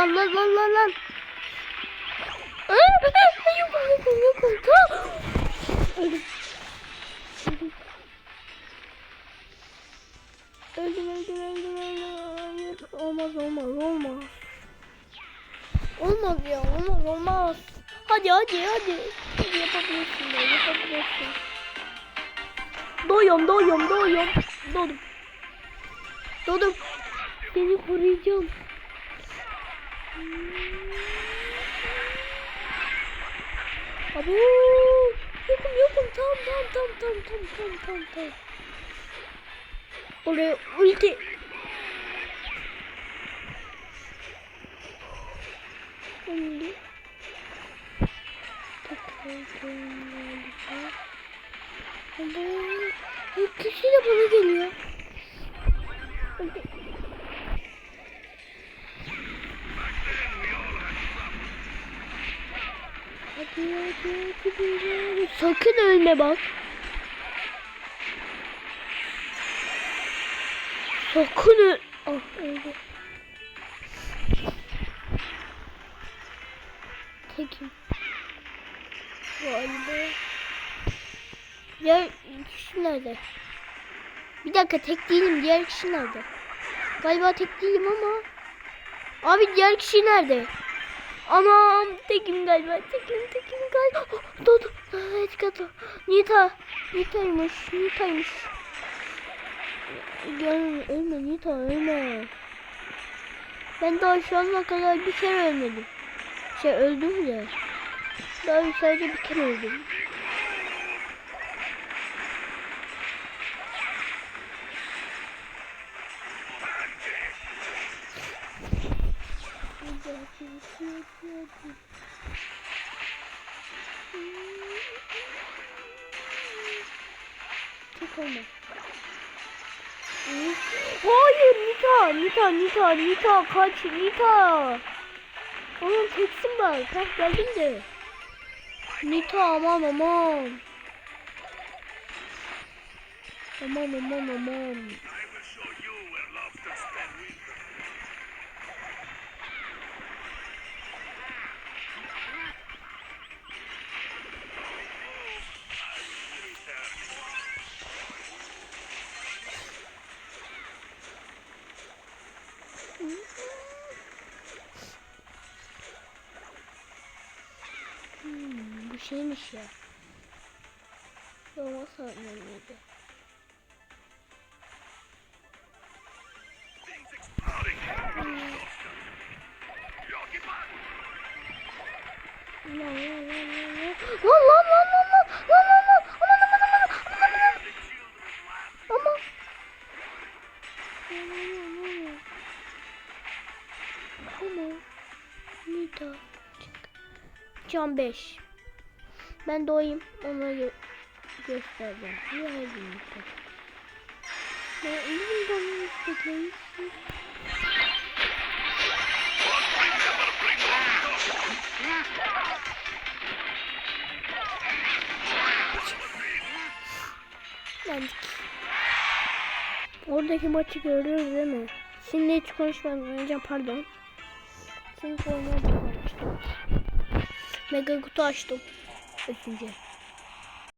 Lan lan lan lan lan. Yokum. Tamam. Öldüm. Öldüm öldüm öldüm öldüm. öldüm. Olmaz olmaz olmaz. Olmaz ya olmaz olmaz. Hadi hadi hadi. Hadi yapabilirsin ya yapabilirsin. Doyum doyum doyum. Doğdum. Doğdum. Seni koruyacağım. Abi yokum yokum tamam tamam tamam tamam tamam tamam tamam tamam. Oraya ulti. Şimdi. Ama kişi de bana geliyor. Hadi hadi hadi. Sakın ölme bak. Sakın öl... Ah öldü. Tekim. Galiba. Diğer kişi nerede? Bir dakika tek değilim. Diğer kişi nerede? Galiba tek değilim ama. Abi diğer kişi nerede? Anam tekim galiba. Tekim tekim galiba. Oh, Doğdu. Evet katı. Nita. Nita'ymış. Nita'ymış. Gel ölme Nita ölme. Ben daha şu ana kadar bir kere ölmedim. Şey öldüm de. Daha sadece bir kere öldüm. Çok olmaz. Hayır Nita, Nita, Nita, Nita kaç Nita. Oğlum teksin bak. Kalk geldim de. Nita aman aman. Aman aman aman. Hmm, bu şeymiş ya. Doğma sanmıyordu. Hmm. La la la la la. Can 5. Ben doğayım. Ona gö göstereceğim. Niye gün Nita? Ben. Oradaki maçı görüyoruz değil mi? Şimdi hiç konuşmadan önce pardon. Şimdi oynayalım. Mega kutu açtım. Üçüncü.